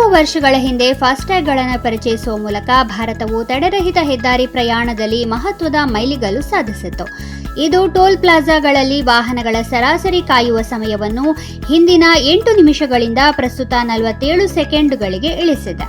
ವರ್ಷಗಳ ಹಿಂದೆ ಫಾಸ್ಟ್ಯಾಗ್ಗಳನ್ನು ಪರಿಚಯಿಸುವ ಮೂಲಕ ಭಾರತವು ತಡೆರಹಿತ ಹೆದ್ದಾರಿ ಪ್ರಯಾಣದಲ್ಲಿ ಮಹತ್ವದ ಮೈಲಿಗಲ್ಲು ಸಾಧಿಸಿತ್ತು. ಇದು ಟೋಲ್ ಪ್ಲಾಜಾಗಳಲ್ಲಿ ವಾಹನಗಳ ಸರಾಸರಿ ಕಾಯುವ ಸಮಯವನ್ನು ಹಿಂದಿನ ಎಂಟು ನಿಮಿಷಗಳಿಂದ ಪ್ರಸ್ತುತ ನಲವತ್ತೇಳು ಸೆಕೆಂಡುಗಳಿಗೆ ಇಳಿಸಿದೆ.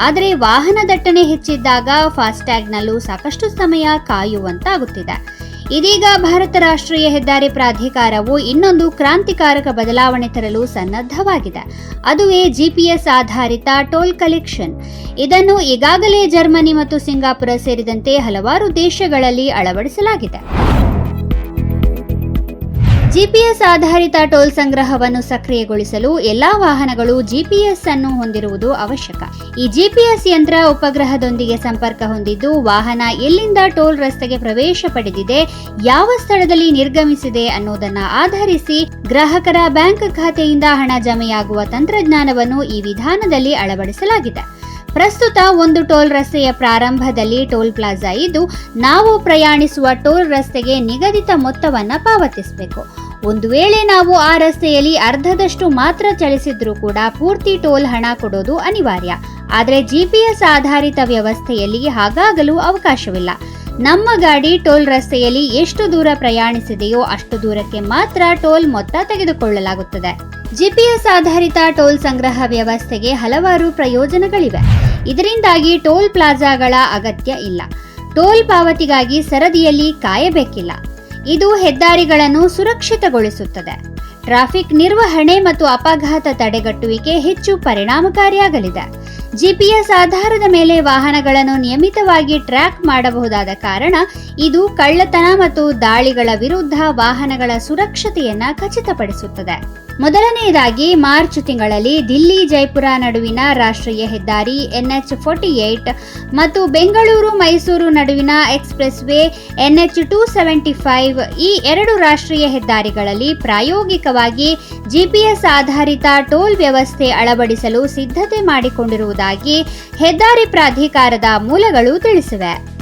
ಆದರೆ ವಾಹನ ದಟ್ಟಣೆ ಹೆಚ್ಚಿದ್ದಾಗ ಫಾಸ್ಟ್ಯಾಗ್ನಲ್ಲೂ ಸಾಕಷ್ಟು ಸಮಯ ಕಾಯುವಂತಾಗುತ್ತಿದೆ. ಇದೀಗ ಭಾರತ ರಾಷ್ಟ್ರೀಯ ಹೆದ್ದಾರಿ ಪ್ರಾಧಿಕಾರವು ಇನ್ನೊಂದು ಕ್ರಾಂತಿಕಾರಕ ಬದಲಾವಣೆ ತರಲು ಸನ್ನದ್ಧವಾಗಿದೆ. ಅದುವೇ ಜಿಪಿಎಸ್ ಆಧಾರಿತ ಟೋಲ್ ಕಲೆಕ್ಷನ್. ಇದನ್ನು ಈಗಾಗಲೇ ಜರ್ಮನಿ ಮತ್ತು ಸಿಂಗಾಪುರ ಸೇರಿದಂತೆ ಹಲವಾರು ದೇಶಗಳಲ್ಲಿ ಅಳವಡಿಸಲಾಗಿದೆ. ಜಿಪಿಎಸ್ ಆಧಾರಿತ ಟೋಲ್ ಸಂಗ್ರಹವನ್ನು ಸಕ್ರಿಯಗೊಳಿಸಲು ಎಲ್ಲಾ ವಾಹನಗಳು ಜಿಪಿಎಸ್ ಅನ್ನು ಹೊಂದಿರುವುದು ಅವಶ್ಯಕ. ಈ ಜಿಪಿಎಸ್ ಯಂತ್ರ ಉಪಗ್ರಹದೊಂದಿಗೆ ಸಂಪರ್ಕ ಹೊಂದಿದ್ದು, ವಾಹನ ಎಲ್ಲಿಂದ ಟೋಲ್ ರಸ್ತೆಗೆ ಪ್ರವೇಶ ಪಡೆದಿದೆ, ಯಾವ ಸ್ಥಳದಲ್ಲಿ ನಿರ್ಗಮಿಸಿದೆ ಅನ್ನೋದನ್ನ ಆಧರಿಸಿ ಗ್ರಾಹಕರ ಬ್ಯಾಂಕ್ ಖಾತೆಯಿಂದ ಹಣ ಜಮೆಯಾಗುವ ತಂತ್ರಜ್ಞಾನವನ್ನು ಈ ವಿಧಾನದಲ್ಲಿ ಅಳವಡಿಸಲಾಗಿದೆ. ಪ್ರಸ್ತುತ ಒಂದು ಟೋಲ್ ರಸ್ತೆಯ ಪ್ರಾರಂಭದಲ್ಲಿ ಟೋಲ್ ಪ್ಲಾಜಾ ಇದ್ದು, ನಾವು ಪ್ರಯಾಣಿಸುವ ಟೋಲ್ ರಸ್ತೆಗೆ ನಿಗದಿತ ಮೊತ್ತವನ್ನು ಪಾವತಿಸಬೇಕು. ಒಂದು ವೇಳೆ ನಾವು ಆ ರಸ್ತೆಯಲ್ಲಿ ಅರ್ಧದಷ್ಟು ಮಾತ್ರ ಚಲಿಸಿದ್ರೂ ಕೂಡ ಪೂರ್ತಿ ಟೋಲ್ ಹಣ ಕೊಡೋದು ಅನಿವಾರ್ಯ. ಆದರೆ ಜಿಪಿಎಸ್ ಆಧಾರಿತ ವ್ಯವಸ್ಥೆಯಲ್ಲಿ ಹಾಗಾಗಲು ಅವಕಾಶವಿಲ್ಲ. ನಮ್ಮ ಗಾಡಿ ಟೋಲ್ ರಸ್ತೆಯಲ್ಲಿ ಎಷ್ಟು ದೂರ ಪ್ರಯಾಣಿಸಿದೆಯೋ ಅಷ್ಟು ದೂರಕ್ಕೆ ಮಾತ್ರ ಟೋಲ್ ಮೊತ್ತ ತೆಗೆದುಕೊಳ್ಳಲಾಗುತ್ತದೆ. ಜಿಪಿಎಸ್ ಆಧಾರಿತ ಟೋಲ್ ಸಂಗ್ರಹ ವ್ಯವಸ್ಥೆಗೆ ಹಲವಾರು ಪ್ರಯೋಜನಗಳಿವೆ. ಇದರಿಂದಾಗಿ ಟೋಲ್ ಪ್ಲಾಜಾಗಳ ಅಗತ್ಯ ಇಲ್ಲ. ಟೋಲ್ ಪಾವತಿಗಾಗಿ ಸರದಿಯಲ್ಲಿ ಕಾಯಬೇಕಿಲ್ಲ. ಇದು ಹೆದ್ದಾರಿಗಳನ್ನು ಸುರಕ್ಷಿತಗೊಳಿಸುತ್ತದೆ. ಟ್ರಾಫಿಕ್ ನಿರ್ವಹಣೆ ಮತ್ತು ಅಪಘಾತ ತಡೆಗಟ್ಟುವಿಕೆ ಹೆಚ್ಚು ಪರಿಣಾಮಕಾರಿಯಾಗಲಿದೆ. ಜಿಪಿಎಸ್ ಆಧಾರದ ಮೇಲೆ ವಾಹನಗಳನ್ನು ನಿಯಮಿತವಾಗಿ ಟ್ರ್ಯಾಕ್ ಮಾಡಬಹುದಾದ ಕಾರಣ ಇದು ಕಳ್ಳತನ ಮತ್ತು ದಾಳಿಗಳ ವಿರುದ್ಧ ವಾಹನಗಳ ಸುರಕ್ಷತೆಯನ್ನ ಖಚಿತಪಡಿಸುತ್ತದೆ. ಮೊದಲನೆಯದಾಗಿ ಮಾರ್ಚ್ ತಿಂಗಳಲ್ಲಿ ದಿಲ್ಲಿ ಜೈಪುರ ನಡುವಿನ ರಾಷ್ಟ್ರೀಯ ಹೆದ್ದಾರಿ ಎನ್ಎಚ್ ಫೋರ್ಟಿ ಏಟ್ ಮತ್ತು ಬೆಂಗಳೂರು ಮೈಸೂರು ನಡುವಿನ expressway NH two seventy five ಈ ಎರಡು ರಾಷ್ಟ್ರೀಯ ಹೆದ್ದಾರಿಗಳಲ್ಲಿ ಪ್ರಾಯೋಗಿಕವಾಗಿ ಜಿಪಿಎಸ್ ಆಧಾರಿತ ಟೋಲ್ ವ್ಯವಸ್ಥೆ ಅಳವಡಿಸಲು ಸಿದ್ಧತೆ ಮಾಡಿಕೊಂಡಿರುವುದಾಗಿ ಹೆದ್ದಾರಿ ಪ್ರಾಧಿಕಾರದ ಮೂಲಗಳು ತಿಳಿಸಿವೆ.